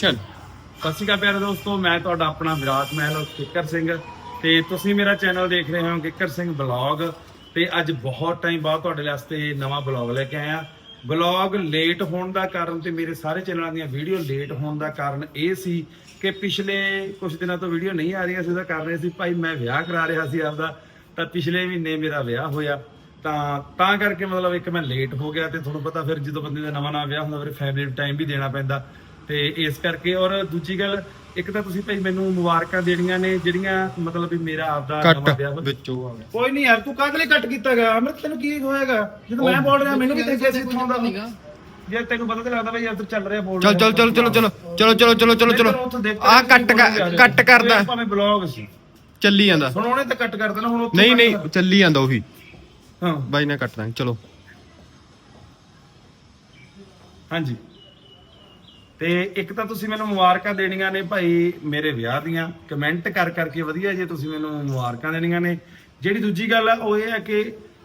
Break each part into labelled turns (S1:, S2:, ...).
S1: ਚਲ, ਸਤਿ ਸ਼੍ਰੀ ਅਕਾਲ ਪਿਆਰੇ ਦੋਸਤੋ, ਮੈਂ ਤੁਹਾਡਾ ਆਪਣਾ ਵਿਰਾਟ ਮਹਿਲ, ਕਿੱਕਰ ਸਿੰਘ। ਤੇ ਤੁਸੀਂ ਮੇਰਾ ਚੈਨਲ ਦੇਖ ਰਹੇ ਹੋ ਕਿੱਕਰ ਸਿੰਘ ਬਲੌਗ ਤੇ ਅੱਜ ਬਹੁਤ ਟਾਈਮ ਬਾਅਦ ਤੁਹਾਡੇ ਵਾਸਤੇ ਨਵਾਂ ਬਲੌਗ ਲੈ ਕੇ ਆਇਆ। ਬਲੌਗ ਲੇਟ ਹੋਣ ਦਾ ਕਾਰਨ ਤੇ ਮੇਰੇ ਸਾਰੇ ਚੈਨਲਾਂ ਦੀਆਂ ਵੀਡੀਓ ਲੇਟ ਹੋਣ ਦਾ ਕਾਰਨ ਇਹ ਸੀ ਕਿ ਪਿਛਲੇ ਕੁਝ ਦਿਨਾਂ ਤੋਂ ਵੀਡੀਓ ਨਹੀਂ ਆ ਰਹੀਆਂ ਸੀ, ਉਹਦਾ ਕਾਰਨ ਇਹ ਸੀ, ਭਾਈ, ਮੈਂ ਵਿਆਹ ਕਰਾ ਰਿਹਾ ਸੀ ਆਪਦਾ, ਤਾਂ ਪਿਛਲੇ ਮਹੀਨੇ ਮੇਰਾ ਵਿਆਹ ਹੋਇਆ। ਤਾਂ ਤਾਂ ਕਰਕੇ ਮਤਲਬ ਇੱਕ ਮੈਂ ਲੇਟ ਹੋ ਗਿਆ ਤੇ ਤੁਹਾਨੂੰ ਪਤਾ ਫਿਰ ਜਦੋਂ ਬੰਦੇ ਦਾ ਨਵਾਂ ਨਵਾਂ ਵਿਆਹ ਹੁੰਦਾ, ਫਿਰ ਫੈਮਿਲੀ ਨੂੰ ਟਾਈਮ ਵੀ ਦੇਣਾ ਪੈਂਦਾ। ਤੇ ਇਸ ਕਰਕੇ ਔਰ ਦੂਜੀ ਗੱਲ ਇੱਕ ਤਾਂ ਤੁਸੀਂ ਭਾਈ ਮੈਨੂੰ ਮੁਬਾਰਕਾਂ ਦੇਣੀਆਂ ਨੇ ਜਿਹੜੀਆਂ ਮਤਲਬ ਵੀ ਮੇਰਾ ਆਪਦਾ ਨਵਾਂ ਵਿਆਹ।
S2: ਵਿੱਚੋਂ ਆ ਗਿਆ
S1: ਕੋਈ ਨਹੀਂ ਯਾਰ ਤੂੰ ਕਾਹਦੇ ਲਈ ਕੱਟ ਕੀਤਾਗਾ ਅਮਰਤ ਤੈਨੂੰ ਕੀ ਹੋਏਗਾ ਜਦੋਂ ਮੈਂ ਬੋਲ ਰਿਹਾ ਮੈਨੂੰ ਵੀ ਤੇ ਜੈਸੇ ਸੁਣਾਉਂਦਾ ਜੇ ਤੈਨੂੰ ਪਤਾ ਤੇ ਲੱਗਦਾ ਭਾਈ ਯਾਰ ਤੂੰ ਚੱਲ ਰਿਹਾ ਬੋਲ
S2: ਚਲ ਚਲ ਚਲ ਚਲੋ ਚਲੋ ਚਲੋ ਚਲੋ ਚਲੋ ਚਲੋ ਚਲੋ। ਆ ਕੱਟ ਕਰ- ਕੱਟ ਕਰਦਾ।
S1: ਭਾਵੇਂ ਬਲੌਗ ਸੀ।
S2: ਚੱਲੀ ਜਾਂਦਾ।
S1: ਹੁਣ ਉਹਨੇ ਤਾਂ ਕੱਟ ਕਰ ਦੇਣਾ ਹੁਣ ਉੱਥੇ
S2: ਨਹੀਂ
S1: ਕੱਟ
S2: ਨਹੀਂ
S1: ਕਰ।
S2: ਚੱਲੀ ਜਾਂਦਾ ਉਹੀ।
S1: ਹਾਂ।
S2: ਬਾਈ ਨੇ ਕੱਟ ਦਾਂਗੇ ਚਲੋ।
S1: ਹਾਂਜੀ। ਤੇ ਇੱਕ ਤਾਂ ਤੁਸੀਂ ਮੈਨੂੰ ਮੁਬਾਰਕਾਂ ਦੇਣੀਆਂ ਨੇ ਭਾਈ ਮੇਰੇ ਵਿਆਹ ਦੀਆਂ। ਕਮੈਂਟ ਕਰ ਕਰਕੇ ਵਧੀਆ ਜੇ ਤੁਸੀਂ ਮੈਨੂੰ ਮੁਬਾਰਕਾਂ ਦੇਣੀਆਂ ਨੇ। ਜਿਹੜੀ ਦੂਜੀ ਗੱਲ ਆ, ਉਹ ਇਹ ਹੈ ਕਿ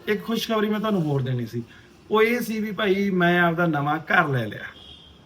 S1: ਇੱਕ ਖੁਸ਼ਖਬਰੀ ਮੈਂ ਤੁਹਾਨੂੰ ਹੋਰ ਦੇਣੀ ਸੀ। ਉਹ ਇਹ ਸੀ ਵੀ ਭਾਈ ਮੈਂ ਆਪਦਾ ਨਵਾਂ ਘਰ ਲੈ ਲਿਆ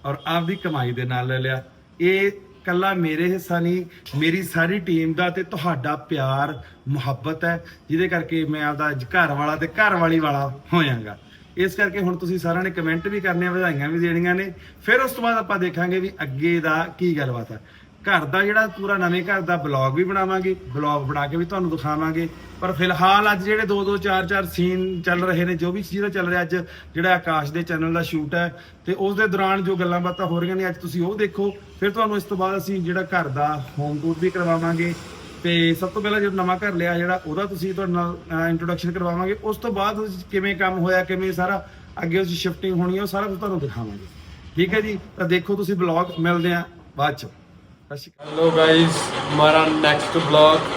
S1: ਔਰ ਆਪਦੀ ਕਮਾਈ ਦੇ ਨਾਲ ਲੈ ਲਿਆ। ਇਹ ਕੱਲਾ ਮੇਰੇ ਹਿੱਸਾ ਨਹੀਂ, ਮੇਰੀ ਸਾਰੀ ਟੀਮ ਦਾ ਤੇ ਤੁਹਾਡਾ ਪਿਆਰ, ਮੁਹੱਬਤ ਹੈ, ਜਿਹਦੇ ਕਰਕੇ ਮੈਂ ਆਪਦਾ ਅੱਜ ਘਰ ਵਾਲਾ ਤੇ ਘਰ ਵਾਲੀ ਵਾਲਾ ਹੋਇਆਂਗਾ। ਇਸ ਕਰਕੇ ਹੁਣ ਤੁਸੀਂ ਸਾਰਿਆਂ ਨੇ ਕਮੈਂਟ ਵੀ ਕਰਨੇ ਆ ਵਧਾਈਆਂ ਵੀ ਦੇਣੀਆਂ ਨੇ। ਫਿਰ ਉਸ ਤੋਂ ਬਾਅਦ ਆਪਾਂ ਦੇਖਾਂਗੇ ਵੀ ਅੱਗੇ ਦਾ ਕੀ ਗੱਲਬਾਤ ਹੈ ਘਰ ਦਾ ਜਿਹੜਾ ਪੂਰਾ ਨਵੇਂ ਘਰ ਦਾ ਬਲੌਗ ਵੀ ਬਣਾਵਾਂਗੇ ਬਲੌਗ ਬਣਾ ਕੇ ਵੀ ਤੁਹਾਨੂੰ ਦਿਖਾਵਾਂਗੇ। ਪਰ ਫਿਲਹਾਲ ਅੱਜ ਜਿਹੜੇ 2 2 4 4 ਸੀਨ ਚੱਲ ਰਹੇ ਨੇ, ਜੋ ਵੀ ਚੀਜ਼ ਦਾ ਚੱਲ ਰਿਹਾ ਅੱਜ, ਜਿਹੜਾ ਆਕਾਸ਼ ਦੇ ਚੈਨਲ ਦਾ ਸ਼ੂਟ ਹੈ, ਤੇ ਉਸ ਦੇ ਦੌਰਾਨ ਜੋ ਗੱਲਾਂ ਬਾਤਾਂ ਹੋ ਰਹੀਆਂ ਨੇ, ਅੱਜ ਤੁਸੀਂ ਉਹ ਦੇਖੋ। ਫਿਰ ਤੁਹਾਨੂੰ ਇਸ ਤੋਂ ਬਾਅਦ ਅਸੀਂ ਜਿਹੜਾ ਘਰ ਦਾ ਹੋਮ ਟੂਰ ਵੀ ਕਰਵਾਵਾਂਗੇ। ਤੇ ਸਭ ਤੋਂ ਪਹਿਲਾਂ ਜਦੋਂ ਨਵਾਂ ਘਰ ਲਿਆ ਜਿਹੜਾ ਉਹਦਾ ਤੁਸੀਂ ਤੁਹਾਡੇ ਨਾਲ ਇੰਟਰੋਡਕਸ਼ਨ ਕਰਵਾਵਾਂਗੇ ਉਸ ਤੋਂ ਬਾਅਦ ਉਸ 'ਚ ਕਿਵੇਂ ਕੰਮ ਹੋਇਆ ਕਿਵੇਂ ਸਾਰਾ ਅੱਗੇ ਉਸ ਸ਼ਿਫਟਿੰਗ ਹੋਣੀ ਹੈ ਉਹ ਸਾਰਾ ਕੁਝ ਤੁਹਾਨੂੰ ਦਿਖਾਵਾਂਗੇ ਠੀਕ ਹੈ ਜੀ ਤਾਂ ਦੇਖੋ ਤੁਸੀਂ ਬਲੌਗ ਮਿਲਦੇ ਆ ਬਾਅਦ ਚ ਸਤਿ ਸ਼੍ਰੀ ਅਕਾਲ
S2: हेलो गाइस हमारा नेक्स्ट ब्लॉग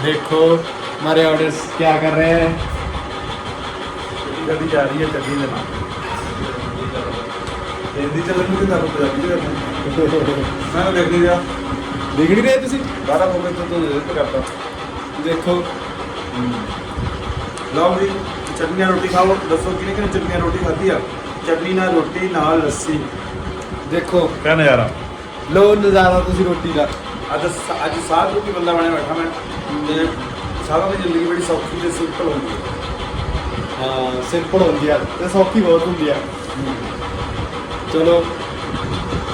S2: देखो हमारे ऑडियंस क्या कर रहे हैं
S1: ਗੱਡੀ ਜਾ ਰਹੀ ਹੈ ਗੱਡੀ ਦੇ ਨਾਲ ਹਿੰਦੀ ਚੱਲਣ ਨੂੰ ਕਿਦਾਂ ਪੰਜਾਬੀ ਦੇ ਮੈਂ ਦੇਖੀ ਜਾ
S2: ਵਿਗੜੀ ਰਹੇ ਤੁਸੀਂ?
S1: ਬਾਰਾ ਹੋ ਗਏ ਤਾਂ ਤੂੰ ਜ਼ਿੱਦ ਕਰਤਾ।
S2: ਦੇਖੋ।
S1: ਲਓ ਜੀ ਵੀ ਨਾਲ ਰੋਟੀ ਖਾਓ। ਦੱਸੋ ਕਿਹਨੇ ਕਿਹਨੇ ਨਾਲ ਰੋਟੀ ਖਾਧੀ ਆ? ਚਟਨੀ ਨਾਲ ਰੋਟੀ ਨਾਲ ਲੱਸੀ।
S2: ਦੇਖੋ।
S1: ਕਿਆ ਯਾਰ
S2: ਲੋ ਨਜ਼ਾਰਾ ਤੁਸੀਂ ਰੋਟੀ ਦਾ।
S1: ਅੱਜ ਅੱਜ ਸਾਧ ਰੂਪੀ ਬੰਦਾ ਬਣਿਆ ਬੈਠਾ ਮੈਂ। ਤੇ ਸਾਧਾਂ ਦੀ ਜ਼ਿੰਦਗੀ ਬੜੀ ਸੌਖੀ ਤੇ ਸਿੰਪਲ ਹੁੰਦੀ ਹੈ
S2: ਹਾਂ ਸਿੰਪਲ ਹੁੰਦੀ ਆ ਤੇ ਸੌਖੀ ਬਹੁਤ ਹੁੰਦੀ ਆ। ਚਲੋ